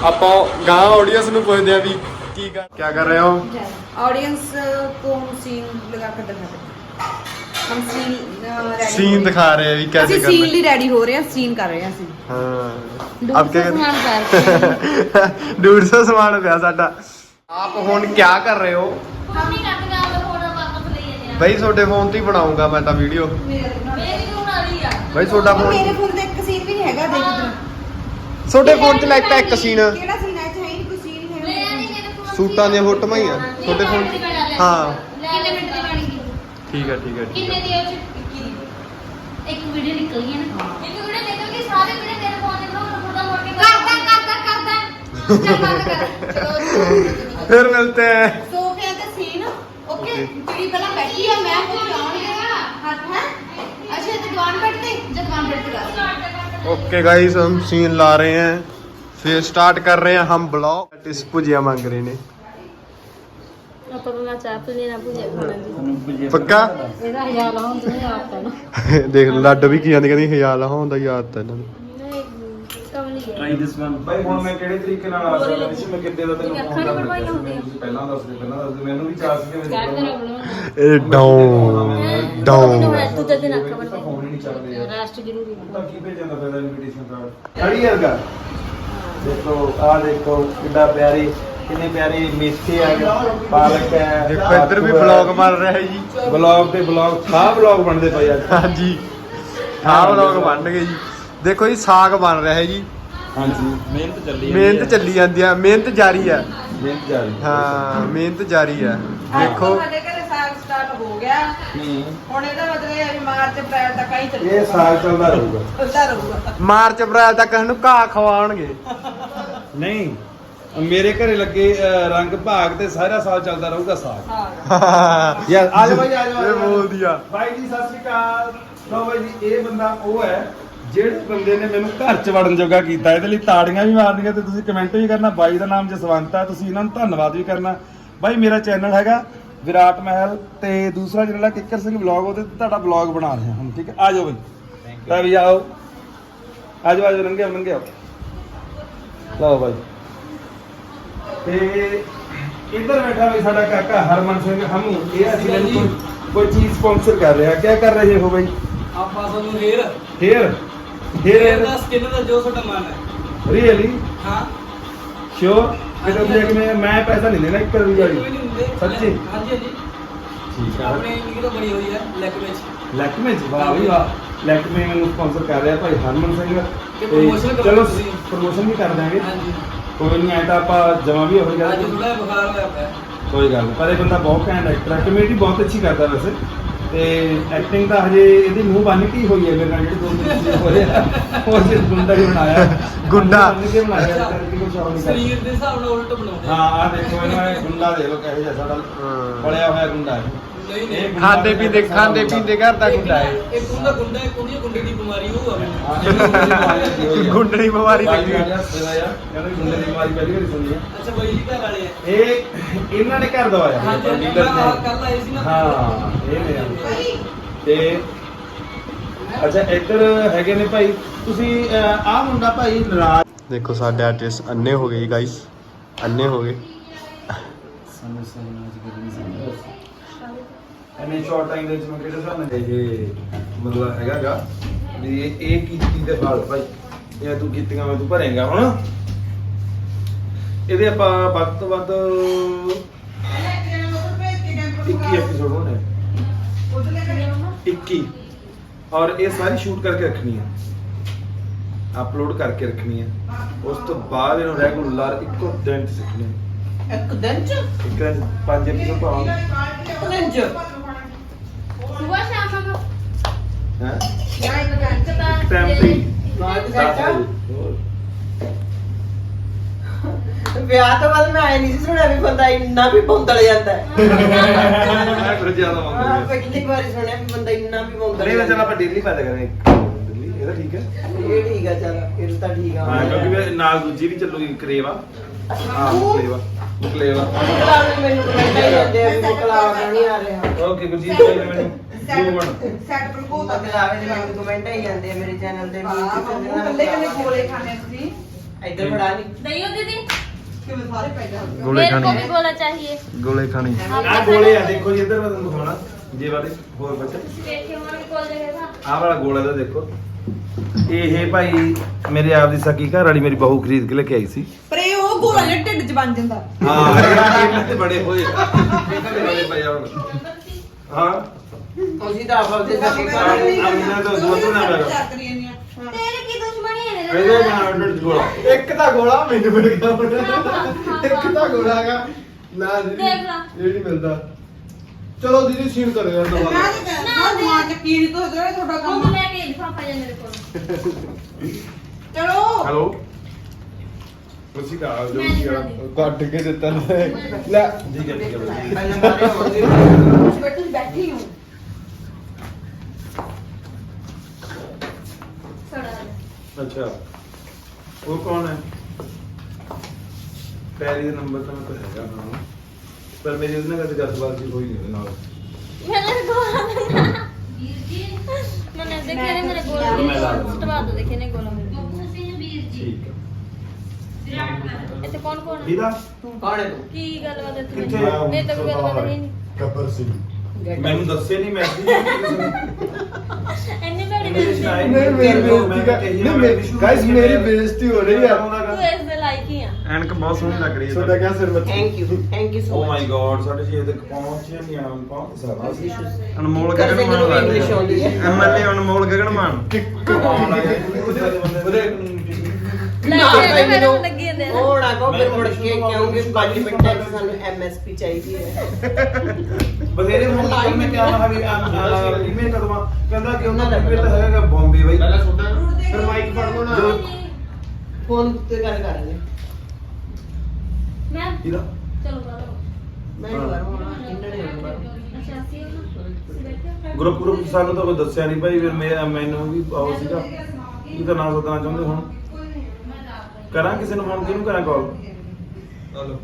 S2: ਆਪਾਂ ਗਾਂ ਆਡੀਅנס ਨੂੰ ਪੁੱਛਦੇ ਆ ਵੀ ਕੀ ਕਰ क्या कर रहे हो
S3: ऑडियंस को हम सीन लगा कर दिखाते हैं। हम सीन
S2: सीन दिखा रहे हैं अभी कैसे कैसे
S3: कर
S2: सीन
S3: रहे रेडी हो रहे हैं सीन कर ਰਹੇ ਹਾਂ ਅਸੀਂ।
S2: ਹਾਂ। ਆਪ ਕੀ
S3: ਸਮਾਨ ਕਰ
S2: ਡੂਰ ਸੌ ਸਮਾਨ ਪਿਆ ਸਾਡਾ। ਆਪ ਹੁਣ ਕੀ ਕਰ ਰਹੇ ਹੋ?
S4: हम ही रख रहे हैं थोड़ा वापस ले जाने
S2: ਬਈ ਤੁਹਾਡੇ ਫੋਨ ਤੇ ਹੀ ਬਣਾਉਂਗਾ ਮੈਂ ਤਾਂ ਵੀਡੀਓ
S4: मेरी क्यों ना रही है
S2: ਬਈ ਤੁਹਾਡਾ ਫੋਨ
S3: ਮੇਰੇ ਫੋਨ ਤੇ ਇੱਕ ਸੀਨ ਵੀ ਨਹੀਂ ਹੈਗਾ ਦੇਖ
S2: ਤੁਹਾਡੇ ਫੋਨ 'ਚ ਲੱਗਦਾ ਇੱਕ ਸੀਨ
S3: ਕਿਹੜਾ ਸੀਨ
S2: ਸੂਟਾਂ ਦੀਆਂ ਫੋਟੋਆਂ ਹੀ ਆ ਤੁਹਾਡੇ ਫੋਨ ਹਾਂ।
S4: ਕਿੰਨੇ ਮਿੰਟ ਦੀ ਬਣ
S2: ਗਈ ਠੀਕ ਆ ਠੀਕ
S4: ਆ
S2: ਕਿੰਨੇ
S4: ਦੀ ਉਹ ਚ? ਇੱਕ ਵੀਡੀਓ ਨਿਕਲ ਗਈ ਹੈ ਨਾ। ਇੱਕ ਵੀਡੀਓ ਨਿਕਲ ਗਈ ਸਾਰੇ ਵੀਡੀਓ ਮੇਰੇ ਫੋਨ ਦੇ ਕੋਲ ਫੋਟੋ ਮੋੜ ਕੇ ਕਰਦਾ ਕਰਦਾ ਕਰਦਾ। ਚਲੋ
S2: ਫਿਰ ਮਿਲਤੇ ਹੈ
S3: ਸੋਫਿਆਂ ਤੇ ਸੀਨ। ਓਕੇ ਜਿਹੜੀ ਪਹਿਲਾਂ ਬੈਠੀ ਆ ਮੈਂ ਉਹ ਆਉਣੀ ਆ। ਹੱਥ ਹੈ ਅੱਛਾ ਤੇ ਦੁਕਾਨ ਬੈਠ ਤੇ ਜਦ ਬੈਠ ਤੇ
S2: ਕਰ ਓਕੇ ਗਾਇਸ ਹਮ ਸੀਨ ਲਾ ਰਹੇ हैं फिर स्टार्ट कर रहे हैं हम ब्लॉग इस भुजिया मांग रहे ने
S4: ਆਪਾਂ ਬਣਾ ਚਾਹ ਪੀ ਲੈਣਾ ਭੁਜੇ ਖਾਣਾ ਜੀ
S2: पक्का
S4: ਇਹਦਾ ਹਜ਼ਾਰ ਲਾਉਂ ਤੂੰ ਆਪ ਤਾਂ ਨਾ
S2: ਦੇਖ ਲੱਡ ਵੀ ਕੀ ਆਂਦੀ ਕਹਿੰਦੀ ਹਜ਼ਾਰ ਹੁੰਦਾ ਯਾਦ ਤਾਂ ਇਹਨਾਂ ਨੂੰ
S4: ਨਹੀਂ ਕਮਲੀ ਹੈ
S1: ਟਰਾਈ ਦਿਸ ਵਨ ਬਾਈ ਹੁਣ ਮੈਂ ਕਿਹੜੇ ਤਰੀਕੇ ਨਾਲ ਆ ਸਕਦਾ ਸੀ ਮੈਂ ਕਿੱਦੇ ਦਾ ਤੈਨੂੰ
S4: ਅੱਖਾਂ
S1: ਫੋਨ
S4: ਨੀ
S1: ਕਰ
S4: ਬਣਵਾਈਆਂ ਹੁੰਦੀਆਂ।
S1: ਪਹਿਲਾਂ ਦੱਸ ਦੇ ਪਹਿਲਾਂ ਦੱਸ ਦੇ ਮੈਨੂੰ ਵੀ ਚਾਹ ਸੀ ਕਿ
S4: ਕਿਆ
S1: ਮੇਰੇ
S4: ਕਰਾਂ ਬਣਾਉਣਾ
S2: ਇਹ ਡਾਊਨ ਡਾਊਨ
S4: ਤੂੰ ਤੇ ਦਿਨ ਅੱਖਾਂ
S1: ਤਾਂ ਫੋਨ ਹੀ ਨਹੀਂ ਚੱਲਦੇ ਯਾਰ
S4: ਰੈਸਟ ਜ਼ਰੂਰੀ ਹੈ
S1: ਤਾਂ ਕੀ ਭੇਜਣ ਦਾ ਫਾਇਦਾ ਇਨਵੀਟੇਸ਼ਨ ਕਾਰਡ ਅੜੀ ਵਰਗਾ ਦੇਖੋ ਆ ਦੇਖੋ ਕਿੰਨਾ ਪਿਆਰੀ ਕਿੰਨੇ ਪਿਆਰੇ ਮੇਥੇ ਆ ਗਏ ਪਾਲਕ ਹੈ।
S2: ਦੇਖੋ ਇੱਧਰ ਵੀ ਬਲੌਗ ਬਣ ਰਿਹਾ ਹੈ ਜੀ।
S1: ਬਲੌਗ ਤੇ ਬਲੌਗ ਥਾ ਬਲੌਗ ਬਣਦੇ ਪਏ ਅੱਜ
S2: ਹਾਂਜੀ। ਆਹ ਬਲੌਗ ਬਣ ਗਏ ਜੀ। ਦੇਖੋ ਜੀ ਸਾਗ ਬਣ ਰਿਹਾ ਹੈ ਜੀ।
S1: ਹਾਂਜੀ। ਮਿਹਨਤ ਚੱਲੀ
S2: ਮਿਹਨਤ ਚੱਲੀ ਜਾਂਦੀ ਆ। ਮਿਹਨਤ ਜਾਰੀ ਆ।
S1: ਮਿਹਨਤ ਜਾਰੀ।
S2: ਹਾਂ ਮਿਹਨਤ ਜਾਰੀ ਆ। ਦੇਖੋ।
S3: ਸਟਾਰਟ ਹੋ ਗਿਆ।
S1: ਹੂੰ।
S3: ਹੁਣ ਇਹਦਾ ਮਤਲਬ ਇਹ ਹੈ ਵੀ ਮਾਰਚ ਅਪ੍ਰੈਲ ਤੱਕ ਆਈ ਚੱਲੂਗਾ।
S1: ਇਹ ਸਾਲ ਚੱਲਦਾ ਰਹੂਗਾ।
S3: ਚੱਲਦਾ ਰਹੂਗਾ।
S2: ਮਾਰਚ ਅਪ੍ਰੈਲ ਤੱਕ ਇਹਨੂੰ ਘਾਹ ਖਵਾਉਣਗੇ।
S1: ਨਹੀਂ ਮੇਰੇ ਘਰੇ ਲੱਗੇ ਰੰਗ ਭਾਗ ਤੇ ਸਾਰਾ ਸਾਲ ਚੱਲਦਾ ਰਹੂਗਾ ਸਾਗ
S3: ਹਾਂ।
S1: ਯਾਰ ਆ ਜਾ ਭਾਈ ਆ ਜਾ
S2: ਇਹ ਬੋਲਦੀ ਆ।
S1: ਭਾਈ ਜੀ ਸਤਿ ਸ਼੍ਰੀ ਅਕਾਲ। ਲਓ ਭਾਈ ਜੀ ਇਹ ਬੰਦਾ ਉਹ ਹੈ ਜਿਹੜੇ ਬੰਦੇ ਨੇ ਮੈਨੂੰ ਘਰ ਚ ਵੜਨ ਜੋਗਾ ਕੀਤਾ ਇਹਦੇ ਲਈ ਤਾੜੀਆਂ ਵੀ ਮਾਰਨੀਆਂ ਤੇ ਤੁਸੀਂ ਕਮੈਂਟ ਵੀ ਕਰਨਾ। ਬਾਈ ਦਾ ਨਾਮ ਜਸਵੰਤ ਆ ਤੁਸੀਂ ਇਹਨਾਂ ਨੂੰ ਧੰਨਵਾਦ ਵੀ ਕਰਨਾ। ਬਾਈ ਮੇਰਾ ਚੈਨਲ ਹੈਗਾ ਵਿਰਾਟ ਮਹਿਲ ਤੇ ਦੂਸਰਾ ਜਿਹੜਾ ਕਿੱਕਰ ਸਿੰਘ ਵਲੌਗ ਉਹਦੇ ਤੇ ਤੁਹਾਡਾ ਵਲੌਗ ਬਣਾ ਰਹੇ ਹਾਂ ਹੁਣ ਠੀਕ ਹੈ? ਆ ਜਾਓ ਬਾਈ। ਲੈ ਵੀ ਆਓ। ਆ ਜਾਓ ਆ ਜਾਓ ਲੰਘੇ ਆਓ ਲੰਘੇ ਆਓ। ਲਓ ਬਾਈ। ਤੇ ਇੱਧਰ ਬੈਠਾ ਵੀ ਸਾਡਾ ਕਾਕਾ ਹਰਮਨ ਸਿੰਘ ਹਮੂ? ਇਹ ਅਸੀਂ ਇਹਨੂੰ ਕੋਈ ਕੋਈ ਚੀਜ਼ ਸਪਾਂਸਰ ਕਰ ਰਿਹਾ। ਕੀ ਕਰ ਰਹੇ ਹੋ ਬਾਈ?
S5: ਆਪਾਂ ਤੁਹਾਨੂੰ ਹੇਅਰ
S1: ਹੇਅਰ
S5: ਹੇਅਰ
S1: ਹੇਅਰ
S5: ਦਾ ਸਕਿਨ ਦਾ ਜੋ ਤੁਹਾਡਾ ਮਨ ਹੈ।
S1: ਰੀਅਲੀ
S5: ਹਾਂ।
S1: ਸ਼ੋਰ ਕਿਤੇ ਵੀ ਕਿ ਮੈਂ ਮੈਂ ਪੈਸਾ ਨਹੀਂ ਦੇਣਾ ਇੱਕ
S5: ਇੱਕ
S1: ਵੀ ਸੱਚੀ?
S5: ਹਾਂਜੀ ਹਾਂਜੀ।
S1: ਠੀਕ
S5: ਆਪਣੇ ਨਿੱਕੀ ਤੋਂ ਬਣੀ ਹੋਈ ਹੈ ਲੈਕ ਵਿੱਚ
S1: ਲੈਕਮੇ ਜੀ ਵਾਹ ਵੀ ਵਾਹ। ਲੈਕਮੇ ਮੈਨੂੰ ਸਪਾਂਸਰ ਕਰ ਰਿਹਾ ਭਾਈ ਹਰਮਨ ਸਿੰਘ।
S5: ਤੇ
S1: ਚਲੋ। ਪ੍ਰੋਮੋਸ਼ਨ ਵੀ ਕਰ ਦਾਂਗੇ
S5: ਹਾਂਜੀ।
S1: ਕੋਈ ਨਹੀਂ ਆਇਆ ਤਾਂ ਆਪਾਂ ਜਮਾ ਵੀ ਹੋ ਗਿਆ
S5: ਅੱਜ ਥੋੜਾ ਬੁਖਾਰ ਹੋਇਆ ਪਿਆ।
S1: ਕੋਈ ਗੱਲ ਨਹੀਂ ਪਰ ਇਹ ਬੰਦਾ ਬਹੁਤ ਘੈਂਟ ਐਕਟਰ ਹੈ ਕਮੇਡੀ ਬਹੁਤ ਅੱਛੀ ਕਰਦਾ ਵੈਸੇ। ਤੇ ਐਕਟਿੰਗ ਤਾਂ ਹਜੇ ਇਹਦੀ ਮੂੰਹ ਬੰਨ ਕੇ ਹੀ ਹੋਈ ਹੈ ਮੇਰੇ ਨਾਲ ਜਿਹੜੇ ਦੋ ਮਿੰਟ ਹੋ ਰਿਹਾ ਉਹ ਸਿਰ ਗੁੰਡਾ ਹੀ ਬਣਾਇਆ
S2: ਗੁੰਡਾ।
S1: ਬੰਨ ਕੇ ਬਣਾਇਆ ਇਸ ਕਰਕੇ ਹੋਰ ਨਹੀਂ ਕਰਦਾ।
S5: ਸਰੀਰ ਦੇ ਹਿਸਾਬ ਨਾਲ ਉਲਟ ਬਣਾਉਂਦੇ
S1: ਹਾਂ ਆ ਦੇਖੋ ਇਹਨਾਂ ਨੇ ਗੁੰਡਾ ਦੇ ਲੋ ਕਹੇ ਜਿਹਾ ਸਾਡਾ
S2: ਹਾਂ।
S1: ਬੜਿਆ ਹੋਇਆ ਗੁੰਡਾ ਹੈ
S5: ਨਹੀਂ
S1: ਇਹ
S5: ਨਹੀਂ
S2: ਖਾਂਦੇ ਪੀਂਦੇ ਖਾਂਦੇ ਪੀਂਦੇ ਘਰ ਦਾ ਗੁੰਡਾ ਹੈ
S5: ਇੱਕ ਹੁੰਦਾ ਗੁੰਡਾ ਗੁੰਡੇ ਦੀ ਬਿਮਾਰੀ ਉਹ ਆ
S1: ਹਾਂ, ਇਹਨੂੰ ਗੁੰਡੇ ਦੀ ਬਿਮਾਰੀ ਲੱਗੀ ਹੋਈ ਹੈ।
S2: ਗੁੰਡਣੀ ਬਿਮਾਰੀ ਲੱਗੀ
S1: ਬਾਈ ਵਾਲਿਆ ਸੇਵਾ ਯਾਰ, ਕਹਿੰਦੇ ਗੁੰਡੇ ਦੀ ਬਿਮਾਰੀ ਪਹਿਲੀ ਵਾਰੀ ਸੁਣੀ ਹੈ
S5: ਅੱਛਾ ਬਾਈ ਜੀ ਘਰ ਵਾਲੇ ਆ।
S1: ਇਹ ਇਹਨਾਂ ਨੇ ਘਰ ਦਵਾਇਆ।
S5: ਹਾਂਜੀ ਹਾਂਜੀ
S1: ਡੀਲਰ
S5: ਮੈਂ ਆਹ ਕੱਲ ਆਏ ਸੀ ਨਾ।
S1: ਹਾਂ ਇਹ ਨੇ ਤੇ ਅੱਛਾ ਇੱਧਰ ਹੈਗੇ ਨੇ ਭਾਈ। ਤੁਸੀਂ ਆਹ ਮੁੰਡਾ ਭਾਈ ਨਰਾਜ।
S2: ਦੇਖੋ ਸਾਡੇ ਆਰਟਿਸਟ ਅੰਨੇ ਹੋ ਗਏ ਗਾਇਸ ਅੰਨੇ ਹੋ ਗਏ।
S1: ਐਨੇ ਸ਼ਾਰਟ ਟਾਈਮ ਦੇ ਵਿੱਚ ਮੈਂ ਕਿਹੜੇ ਹਿਸਾਬ ਨਾਲ ਇਹ ਮਤਲਬ ਹੈਗਾਗਾ ਵੀ ਇਹ ਇਹ ਕੀ ਚੀਜ਼ ਦੇ ਫਾਲ ਭਾਈ। ਇਹ ਤੂੰ ਕੀਤੀਆਂ ਮੈਂ ਤੂੰ ਭਰੇਗਾ ਹੁਣ। ਇਹਦੇ ਆਪਾਂ ਵੱਧ ਤੋਂ ਵੱਧ 21 ਐਪੀਸੋਡ ਹੋਣੇ। 21 ਔਰ ਇਹ ਸਾਰੀ ਸ਼ੂਟ ਕਰਕੇ ਰੱਖਣੀ ਹੈ ਅਪਲੋਡ ਕਰਕੇ ਰੱਖਣੀ ਹੈ ਉਸ ਤੋਂ ਬਾਅਦ ਇਹਨੂੰ ਰੈਗੂਲਰ ਇੱਕੋ ਦਿਨ 'ਚ ਸਿੱਖਣੀ ਹੈ
S6: ਇੱਕ ਦਿਨ ਚ?
S1: ਇੱਕ ਦਿਨ 'ਚ ਪੰਜ ਐਪੀਸੋਡ ਪਾਵਾਂਗੇ।
S6: ਇੱਕ ਦਿਨ ਚ?
S1: ਹੈ।
S6: ਵਿਆਹ ਤੋਂ ਬਾਅਦ ਮੈਂ ਆਈ ਨਹੀਂ ਸੀ ਸੁਣਿਆ ਵੀ ਬੰਦਾ ਇੰਨਾ ਵੀ ਬੌਂਦਲ ਜਾਂਦਾ ਹੈ।
S1: ਮੈਂ ਫਿਰ ਜ਼ਿਆਦਾ
S6: ਹਾਂ
S1: ਮੰਗਦਾ
S6: ਪਹਿਲੀ ਵਾਰੀ ਸੁਣਿਆ ਵੀ ਬੰਦਾ ਇੰਨਾ ਵੀ ਬੌਂਦਲ
S1: ਨਹੀਂ ਤਾਂ ਚੱਲ ਆਪਾਂ ਡੇਲੀ ਪੈਦਾ ਕਰਾਂਗੇ ਦਿੱਲੀ ਇਹਦਾ ਠੀਕ ਹੈ।
S6: ਇਹ ਠੀਕ ਆ ਚੱਲ ਫਿਰ ਤਾਂ ਠੀਕ ਆ।
S1: ਹਾਂ ਕਿਉਂਕਿ ਫਿਰ ਨਾਲ ਦੂਜੀ ਵੀ ਚੱਲੂਗੀ ਕਰੇਵਾ। ਹਾਂ ਮੁਕਲੇਵਾ। ਮੁਕਲੇਵਾ
S6: ਮੁਕਲਾ ਵੀ ਮੈਨੂੰ ਕਮੈਂਟ ਆਈ ਜਾਂਦੇ ਆ ਵੀ ਮੁਕਲਾਵਾ ਨਹੀਂ ਆ ਰਿਹਾ।
S1: ਓਕੇ ਗੁਰਜੀਤ ਭਾਈ ਮੈਨੂੰ। ਦੋ ਮਿੰਟ
S6: ਸੈਟ ਪਰ ਕੋ ਮੁਕਲਾਵੇ ਦੇ ਮੈਨੂੰ ਕਮੈਂਟ ਆਈ ਜਾਂਦੇ ਆ ਮੇਰੇ ਚੈਨਲ ਤੇ ਵੀ
S3: ਕੱਲੇ ਕੱਲੇ ਗੋਲੇ ਖਾਣੇ ਤੁਸੀਂ
S6: ਇੱਧਰ ਬੜਾ ਨਹੀਂ
S4: ਦਈਓ ਦੀਦੀ
S3: ਕਿਵੇਂ ਸਾਰੇ ਪੈ ਜਾਂਦੇ
S2: ਗੋਲੇ
S4: मेरे को
S2: ਖਾਣੀ
S4: भी गोला चाहिए
S2: ਗੋਲੇ ਖਾਣੀ
S1: ਆ ਗੋਲੇ ਆ ਦੇਖੋ ਜੀ ਇੱਧਰ ਮੈਂ ਤੁਹਾਨੂੰ ਦਿਖਾਉਣਾ ਜੇ ਵਾਲੇ ਹੋਰ ਬੱਚੇ
S4: देखे हमारे कॉल देगा
S1: ਆਹ ਵਾਲਾ ਗੋਲਾ ਦਾ ਦੇਖੋ ਇਹ ਭਾਈ ਮੇਰੇ ਆਪ ਦੀ ਸਕੀ ਘਰ ਵਾਲੀ ਮੇਰੀ ਬਹੂ ਖਰੀਦ ਕੇ ਲੈ ਕੇ ਆਈ ਸੀ
S3: ਪਰ ਇਹ ਉਹ ਗੋਲਾ ਜਿਹੜਾ ਢਿੱਡ 'ਚ ਬਣ ਜਾਂਦਾ
S1: ਹਾਂ ਇਹ- ਇਹਨਾਂ ਤੇ ਬੜੇ ਹੋਏ ਇਹਨਾਂ ਦੇ ਬੜੇ ਪਏ ਆ ਹੁਣ ਹਾਂ
S6: ਤੁਸੀਂ ਤਾਂ ਆਪ ਆਪਦੇ ਸਕੇ
S1: ਕਰ ਅਮਨਾ ਦਾ ਦੋਸਤ ਨਾ ਕਰ
S4: ਤੇਰੇ ਕੀ ਦੁਸ਼ਮਣੀ ਹੈ ਮੇਰੇ
S1: ਇਹਦੇ
S4: ਨਾਲ
S1: ਨਾਲ ਡਟ ਗੋਲਾ।
S2: ਇੱਕ ਤਾਂ ਗੋਲਾ ਮੈਨੂੰ ਮਿਲ ਗਿਆ ਇੱਕ ਤਾਂ ਗੋਲਾ ਹੈਗਾ। ਨਾ
S4: ਦੇਖ ਲਾ।
S2: ਜਿਹੜੀ ਮਿਲਦਾ। ਚਲੋ ਦੀਦੀ ਸੀਨ ਕਰੋ ਯਾਰ ਦੁਬਾਰਾ।
S3: ਨਾ ਨਾ ਮਾਂ ਚ ਕੀ ਤੋ ਜਿਹੜਾ ਤੁਹਾਡਾ ਕੰਮ
S4: ਉਹ ਲੈ ਕੇ ਲਿਫਾਫਾ ਜਾ ਮੇਰੇ ਕੋਲ।
S3: ਚਲੋ।
S1: ਹੈਲੋ। ਤੁਸੀਂ ਦਾ ਜੋ
S4: ਕੱਢ
S1: ਕੇ
S2: ਦਿੱਤਾ। ਲੈ। ਲੈ
S6: ਜੀ ਕੱਢ ਕੇ
S3: ਬੈਠੀ ਹੋ।
S1: ਅੱਛਾ। ਉਹ ਕੌਣ ਹੈ? ਪੈਰੀ ਦਾ ਨੰਬਰ ਤਾਂ ਮੈਂ ਤਾਂ ਹੈਗਾ ਹਾਂ ਪਰ ਮੇਰੀ ਉਹਦੇ ਨਾਲ ਕਦੇ ਗੱਲਬਾਤ ਜੀ ਹੋਈ ਨਹੀਂ ਉਹਦੇ ਨਾਲ।
S4: ਮੇਰੇ ਗੋਲਾ ਵੀਰ ਜੀ। ਮੈਨੇ ਦੇਖਿਆ ਨੇ
S1: ਮੇਰੇ ਗੋਲਾ ਮੈਂ
S4: ਲਾ ਦੂੰ। ਸਟਵਾ ਦੋ ਦੇਖੇ ਨੇ ਗੋਲਾ ਮੇਰੇ ਮੱਖੂ ਸਿੰਘ ਵੀਰ ਜੀ।
S1: ਠੀਕ ਹੈ।
S4: ਵਿਰਾਟ ਮਹਿਤਾ ਇੱਥੇ
S1: ਕੌਣ
S6: ਕੌਣ ਹੈ? ਵੀਰਾ? ਤੂੰ
S4: ਕੌਣ ਹੈ ਤੂੰ? ਕੀ
S1: ਗੱਲਬਾਤ
S4: ਹੈ ਇੱਥੇ ਕਿੱਥੇ? ਮੇਰੇ ਤਾਂ ਕੋਈ ਗੱਲਬਾਤ ਹੀ
S2: ਨਹੀਂ। ਕਪਰ ਸਿੰਘ
S1: ਮੈਨੂੰ ਦੱਸੇ ਨਹੀਂ ਮੈਸੇਜ
S2: ਇਹਨੇ ਗਾਇਸ ਮੇਰੀ ਬੇਇੱਜ਼ਤੀ ਹੋ ਰਹੀ ਹੈ।
S4: ਤੂੰ ਇਸ ਦੇ ਲਾਇਕ ਹੀ ਆ।
S1: ਐਨਕ ਬਹੁਤ ਸੋਹਣੀ ਲੱਗ ਰਹੀ ਹੈ
S2: ਤੁਹਾਡਾ ਕਿਆ ਸਿਰ
S6: thank you thank
S1: you
S6: so
S1: oh
S6: my
S1: much ਸਾਡੇ ਜੀ ਤੱਕ ਪਹੁੰਚਿਆ ਨਹੀਂ ਆ ਪਹੁੰਚ ਸਕਦਾ ਅਨਮੋਲ ਗਗਨ ਮਾਨ
S6: ਲੱਗਦੇ
S1: ਐਮਐਲਏ ਅਨਮੋਲ ਗਗਨ ਮਾਨ।
S4: ਟਿਕ ਉਹਦੇ ਭਾਈ ਮੈਨੂੰ ਲੱਗੀ ਜਾਂਦੇ ਆ
S6: ਉਹ ਨਾ ਕੋ ਫਿਰ ਮੁੜ ਕੇ ਕਿਉਂਕਿ 5 ਮਿੰਟਾਂ ਚ ਸਾਨੂੰ ਐਮਐਸਪੀ ਚਾਹੀਦੀ ਹੈ।
S1: ਬਥੇਰੇ ਹੁਣ ਲਾਈ ਮੈਂ ਕਿਹਾ ਹਾਂ ਵੀ ਆ ਰੀਮੇ ਕਰਵਾ। ਕਹਿੰਦਾ ਕਿ ਉਹਨਾਂ ਦਾ ਬਿੱਲ ਹੈਗਾ ਬੰਬੇ ਬਾਈ।
S2: ਪਹਿਲਾਂ ਸੁਣਦਾ ਫਿਰ ਮਾਈਕ ਫੜ ਲਓ ਨਾ।
S6: ਫੋਨ ਤੇ ਗੱਲ ਕਰਾਂਗੇ
S4: ਮੈਂ ਚਲੋ
S1: ਗਰੁੱਪ ਗਰੁੱਪ ਸਾਨੂੰ ਤਾਂ ਕੋਈ ਦੱਸਿਆ ਨਹੀਂ ਭਾਈ ਫਿਰ ਮੈਂ ਮੈਨੂੰ ਵੀ ਆਉ ਸੀਗਾ। ਇਹਦਾ ਨਾਮ ਸਦਨਾ ਚਾਹੁੰਦੇ ਹੁਣ। ਕਰਾਂ ਕਿਸੇ ਨੂੰ ਫੋਨ ਕਿਹਨੂੰ ਕਰਾਂ ਕਾਲ
S5: ਹਲੋ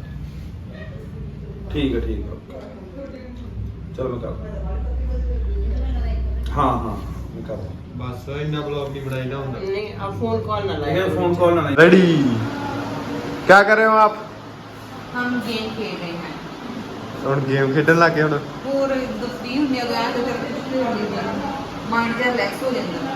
S1: ਠੀਕ ਹੈ ਠੀਕ ਹੈ ਚਲੋ ਮੈਂ ਕਰ ਹਾਂ ਹਾਂ ਮੈਂ ਕਰ
S2: ਬਸ ਇੰਨਾ ਬਲੌਗ ਨਹੀਂ ਬਣਾਈਦਾ ਹੁੰਦਾ
S6: ਨਹੀਂ ਆ ਫੋਨ ਕਾਲ ਨਾ
S1: ਇਹ
S6: ਲਾਇਆ
S1: ਫੋਨ ਕਾਲ ਨਾ ਨਹੀਂ
S2: रेडी क्या कर रहे हो आप
S3: हम गेम खेल रहे हैं
S2: ਹੁਣ ਗੇਮ ਖੇਡਣ ਲੱਗੇ ਹੁਣ
S3: ਹੋਰ ਦੁਖੀ ਹੁੰਦੇ ਆ ਗਾਂ ਤੇ ਮਾਈਂਡ ਜਿਹਾ ਰਿਲੈਕਸ ਹੋ ਜਾਂਦਾ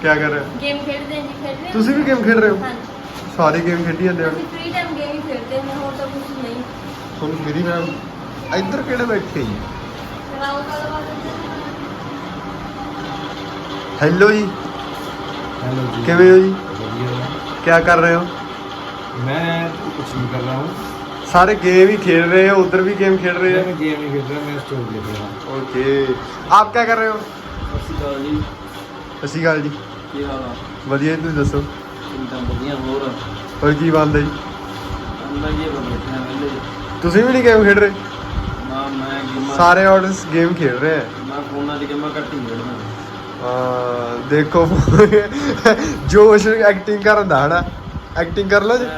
S3: ਕੀ
S2: ਕਰ ਰਹੇ ਹੋ
S4: ਗੇਮ ਖੇਡਦੇ ਹਾਂ ਜੀ ਖੇਡਦੇ ਹਾਂ।
S2: ਤੁਸੀਂ ਵੀ ਗੇਮ ਖੇਡ ਰਹੇ ਹੋ
S4: ਹਾਂਜੀ
S2: ਸਾਰੇ ਗੇਮ ਖੇਡੀ ਜਾਂਦੇ ਹੋ
S4: ਅਸੀਂ ਫ੍ਰੀ ਟਾਈਮ ਗੇਮ ਹੀ ਖੇਡਦੇ ਹਾਂ ਹੋਰ ਤਾਂ ਕੁਝ ਨਹੀਂ
S2: ਤੁਹਾਨੂੰ ਮੇਰੀ ਮੈਮ ਇੱਧਰ ਕਿਹੜੇ ਬੈਠੇ ਜੀ
S4: ਚਲਾਓ ਗੱਲਬਾਤ
S2: ਹੈਲੋ ਜੀ
S1: हेलो जी
S2: ਕਿਵੇਂ ਹੋ ਜੀ
S1: बढ़िया
S2: ਕੀ ਕਰ ਰਹੇ ਹੋ
S1: मैं कुछ नहीं कर रहा हूँ
S2: ਸਾਰੇ ਗੇਮ ਹੀ खेल रहे हो उधर भी गेम खेल रहे
S1: मैं
S2: हैं
S1: गेम नहीं खेल रहा मैं स्टोर देख रहा हूँ
S2: ओके आप क्या कर रहे हो
S5: ਸਤਿ ਸ਼੍ਰੀ ਅਕਾਲ ਜੀ
S2: ਸਤਿ ਸ਼੍ਰੀ ਅਕਾਲ ਜੀ ਵਧੀਆ ਤੁਸੀਂ ਦੱਸੋ?
S5: ਹੋਰ?
S2: ਕੀ ਬੰਦਾ ਤੁਸੀਂ ਵੀ ਨਹੀਂ ਗੇਮ ਖੇਡ ਰਹੇ? ਸਾਰੇ ਆਡੀਅנס ਗੇਮ ਖੇਡ ਰਹੇ ਹੈ
S5: ਮੈਂ ਫੋਨਾਂ 'ਚ ਗੇਮਾਂ ਘੱਟ ਹੀ ਖੇਡਦਾ।
S2: ਅਹ ਦੇਖੋ ਜੋਸ਼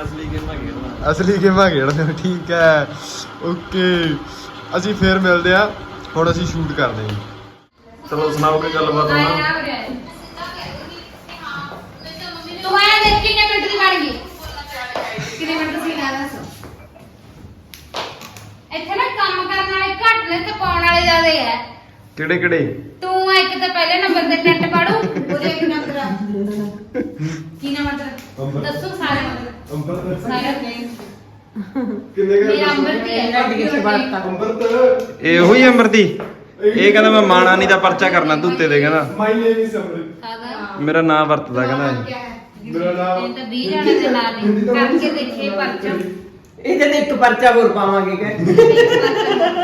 S5: ਅਸਲੀ ਗੇਮਾਂ
S2: ਅਸਲੀ ਗੇਮਾਂ ਖੇਡਦੇ ਠੀਕ ਹੈ। ਓਕੇ ਅਸੀਂ ਫੇਰ ਮਿਲਦੇ ਆ ਹੁਣ ਅਸੀਂ ਸ਼ੂਟ ਕਰਦੇ ਹਾਂ
S1: ਚਲੋ
S4: ਸੁਣਾਓ ਕੋਈ ਗੱਲਬਾਤ ਹੋਣਾ ਦੇਖ ਕਿੰਨੇ ਮਿੰਟ ਦੀ ਬਣ ਗਈ?
S3: ਕਿੰਨੇ ਮਿੰਟ ਤੁਸੀਂ ਨਾ ਦੱਸੋ?
S4: ਇੱਥੇ ਨਾ ਕੰਮ ਕਰਨ ਵਾਲੇ ਘੱਟ ਨੇ ਤੇ ਪਾਉਣ ਵਾਲੇ ਜ਼ਿਆਦੇ ਆ
S2: ਕਿਹੜੇ ਕਿਹੜੇ?
S4: ਤੂੰ ਇੱਕ ਤਾਂ ਪਹਿਲੇ ਨੰਬਰ ਤੇ ਨੈਟ ਪੜੂ
S3: ਉਹਦੇ ਇੱਕ ਨੰਬਰ ਆ।
S4: ਕੀ ਨਾ ਮਤਲਬ ਦੱਸੋ ਸਾਰੇ ਮਤਲਬ ਸਾਰੇ
S2: ਕਿੰਨੇ
S4: ਮੇਰਾ ਅੰਬਰ ਤੇ
S6: ਨੈਟ ਕਿੱਥੇ ਵੜਤਾ
S2: ਅੰਮ੍ਰਿਤ
S7: ਇਹੋ ਹੀ ਅਮਰਤੀ ਇਹ ਕਹਿੰਦਾ ਮੈਂ ਮਾਣਾ ਨਹੀਂ ਦਾ ਪਰਚਾ ਕਰਨਾ ਤੂਤੇ ਦੇ ਕਹਿੰਦਾ।
S2: ਮਾਈ ਨੇਮ ਇਜ਼ ਅੰਮ੍ਰਿਤ
S7: ਮੇਰਾ ਨਾਮ ਵਰਤਦਾ ਕਹਿੰਦਾ ਇਹ।
S2: ਮੇਰਾ ਨਾਮ
S4: ਇਹ ਤਾਂ 20 ਜਾਣੇ ਦੇ ਨਾਲ ਹੀ ਕਰਕੇ ਦੇਖੇ ਪਰਚਾ।
S6: ਇਹਦੇ ਤੇ ਇੱਕ ਪਰਚਾ ਹੋਰ ਪਾਵਾਂਗੇ ਕਿ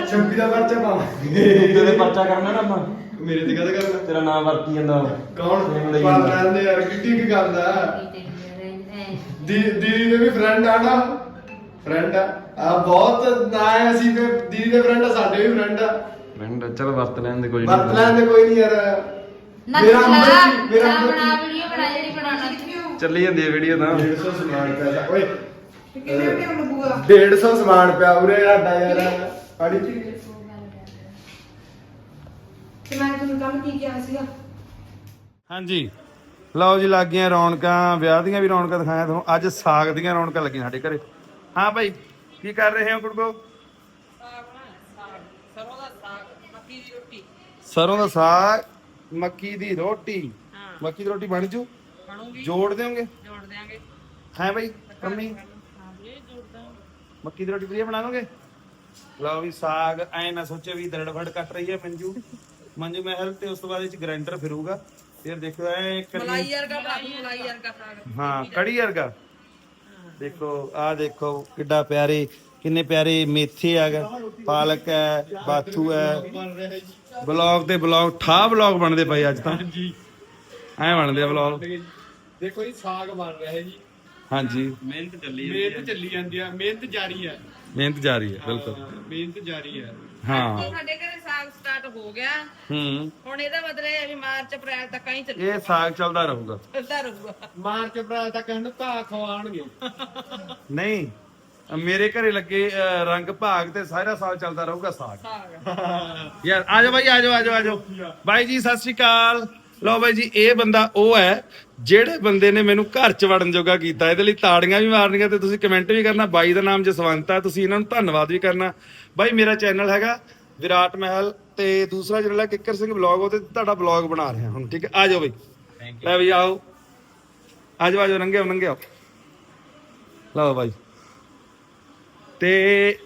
S2: 26 ਦਾ ਪਰਚਾ ਪਾਵਾਂਗੇ।
S7: ਦੇ ਪਰਚਾ ਕਰਨਾ ਨਾ ਆਪਾਂ?
S2: ਮੇਰੇ ਤੇ ਕਦ ਕਰਨਾ?
S7: ਤੇਰਾ ਨਾਮ ਵਰਤੀ ਜਾਂਦਾ।
S2: ਕੌਣ?
S7: ਨੇਮ ਲਈ
S2: ਪਾ
S7: ਜਾਂਦਾ।
S2: ਲੈਂਦੇ ਯਾਰ ਕਿੱਡੀ ਕੀ ਕਰਦਾ ਦੀ ਦੀਦੀ ਦੇ ਵੀ ਫਰੈਂਡ ਆ ਨਾ। ਫਰੈਂਡ ਆ। ਆ ਬਹੁਤ ਨਾ ਹੈ ਅਸੀਂ ਤੇ। ਦੀਦੀ ਦੇ ਫਰੈਂਡ ਆ ਸਾਡੇ ਵੀ ਫਰੈਂਡ ਆ।
S7: ਮੈਨੂੰ ਚਲ ਵਰਤ ਲੈਣ ਦੇ ਕੋਈ
S2: ਵਰਤ ਲੈਂਦੇ ਕੋਈ ਨਹੀਂ ਯਾਰ। ਮੇਰਾ ਮੇਰਾ
S4: ਬਣਾ ਵੀਡੀਓ ਬਣਾ ਜਿਹੜੀ ਬਣਾਉਣਾ
S7: ਚੱਲੀ ਜਾਂਦੀ ਹੈ ਵੀਡੀਓ ਤਾਂ।
S2: 150 ਸਮਾਨ ਪਿਆ ਜਾ- ਓਏ
S3: ਕਿੰਨੇ ਟਾਈਮ ਲੱਗੂਗਾ
S2: 150 ਸਮਾਨ ਪਿਆ ਉਰੇ ਸਾਡਾ ਯਾਰ। ਆੜੀ
S3: ਤੇ ਮੈਂ ਤੁਹਾਨੂੰ ਕੱਲ ਕੀ ਕਿਹਾ ਸੀਗਾ।
S1: ਹਾਂਜੀ। ਲਓ ਜੀ ਲੱਗ ਗਈਆਂ ਰੌਣਕਾਂ। ਵਿਆਹ ਦੀਆਂ ਵੀ ਰੌਣਕਾਂ ਦਿਖਾਇਆ ਤੁਹਾਨੂੰ। ਅੱਜ ਸਾਗ ਦੀਆਂ ਰੌਣਕਾਂ ਲੱਗੀਆਂ ਸਾਡੇ ਘਰੇ। ਹਾਂ ਭਾਈ ਕੀ ਕਰ ਰਹੇ ਹੋ ਕੁੜਕੋ ਸਰੋਂ ਦਾ ਸਾਗ ਮੱਕੀ ਦੀ ਰੋਟੀ। ਮੱਕੀ ਦੀ ਰੋਟੀ ਬਣ ਜੂ? ਜੋੜ ਦੇਵੋਗੇ ਜੋੜ ਦੇਾਂਗੇ ਹੈ ਭਾਈ ਮੰਮੀ ਮੱਕੀ ਦੀ ਰੋਟੀ ਵਧੀਆ ਬਣਾ ਦੋਗੇ? ਲਓ ਵੀ ਸਾਗ ਐ ਨਾ ਸੋਚੋ ਵੀ ਦਰੜਫੜ ਕੱਟ ਰਹੀ ਹੈ ਮੰਜੂ। ਮੰਜੂ ਮਹਿਲ ਤੇ ਉਸ ਤੋਂ ਬਾਅਦ ਇਹ ਚ ਗ੍ਰਾਈਂਡਰ ਫਿਰੂਗਾ। ਫਿਰ ਦੇਖੋ ਐ ਮਲਾਈ ਵਰਗਾ ਮਲਾਈ ਵਰਗਾ ਹਾਂ ਕੜੀ ਵਰਗਾ। ਦੇਖੋ ਆ ਦੇਖੋ ਕਿੱਡਾ ਪਿਆਰੇ ਕਿੰਨੇ ਪਿਆਰੇ ਮੇਥੇ ਹੈਗਾ ਪਾਲਕ ਹੈ ਬਾਥੂ ਹੈ। ਬਲੌਗ ਤੇ ਬਲੌਗ ਠਾ ਬਲੌਗ ਬਣਦੇ ਪਏ ਅੱਜ ਤਾਂ। ਹਾਂਜੀ। ਐ ਬਣਦੇ ਆ ਬਲੌਗ।
S2: ਦੇਖੋ ਜੀ ਸਾਗ ਬਣ ਰਿਹਾ ਹੈ ਜੀ।
S1: ਹਾਂਜੀ।
S7: ਮਿਹਨਤ ਚੱਲੀ
S2: ਮਿਹਨਤ ਚੱਲੀ ਜਾਂਦੀ ਆ ਮਿਹਨਤ ਜਾਰੀ ਹੈ।
S1: ਮਿਹਨਤ ਜਾਰੀ ਹੈ ਬਿਲਕੁਲ।
S2: ਮਿਹਨਤ ਜਾਰੀ ਹੈ।
S1: ਹਾਂ।
S8: ਸਾਡੇ ਘਰੇ ਸਾਗ ਸਟਾਰਟ ਹੋ ਗਿਆ।
S1: ਹੂੰ।
S8: ਹੁਣ ਇਹਦਾ ਮਤਲਬ ਇਹ ਹੈ ਵੀ ਮਾਰਚ ਅਪ੍ਰੈਲ ਤੱਕ ਹੀ ਚੱਲਦਾ
S1: ਇਹ ਸਾਗ ਚੱਲਦਾ ਰਹੂਗਾ।
S8: ਰਹੂਗਾ।
S2: ਮਾਰਚ ਅਪ੍ਰੈਲ ਤੱਕ ਹਨ ਧਾ ਖਵਾਣਗੇ
S1: ਨਹੀਂ ਮੇਰੇ ਘਰੇ ਲੱਗੇ ਅ, ਰੰਗ ਭਾਗ ਤੇ ਸਾਰਾ ਸਾਲ ਚੱਲਦਾ ਰਹੂਗਾ ਸਾਗ। ਯਾਰ ਆ ਜਾਓ ਬਾਈ ਆ ਜਾਓ ਆ ਬਾਈ ਜੀ ਸਤਿ ਸ਼੍ਰੀ ਅਕਾਲ। ਲਓ ਬਾਈ ਜੀ ਇਹ ਬੰਦਾ ਉਹ ਹੈ ਜਿਹੜੇ ਬੰਦੇ ਨੇ ਮੈਨੂੰ ਘਰ ਚ ਵੜਨ ਜੋਗਾ ਕੀਤਾ ਇਹਦੇ ਲਈ ਤਾੜੀਆਂ ਵੀ ਮਾਰਨੀਆਂ ਤੇ ਤੁਸੀਂ ਕਮੈਂਟ ਵੀ ਕਰਨਾ ਬਾਈ ਦਾ ਨਾਮ ਜਸਵੰਤ ਹੈ ਤੁਸੀਂ ਇਹਨਾਂ ਨੂੰ ਧੰਨਵਾਦ ਵੀ ਕਰਨਾ। ਬਾਈ ਮੇਰਾ ਚੈਨਲ ਹੈਗਾ ਵਿਰਾਟ ਮਹਿਲ ਤੇ ਦੂਸਰਾ ਚੈਨਲ ਹੈ ਕਿੱਕਰ ਸਿੰਘ ਬਲੌਗ ਉਹਤੇ ਤੁਹਾਡਾ ਬਲੌਗ ਬਣਾ ਰਿਹਾ ਹੁਣ ਠੀਕ ਹੈ? ਆ ਜਾਓ ਬਾਈ। ਲੈ ਬਈ ਆਓ। ਆ ਜਾਓ ਆ ਜਾਓ ਨੰਗੇ ਆਓ ਨੰਗੇ ਆਓ ਲਓ ਬਾਈ। ਤੇ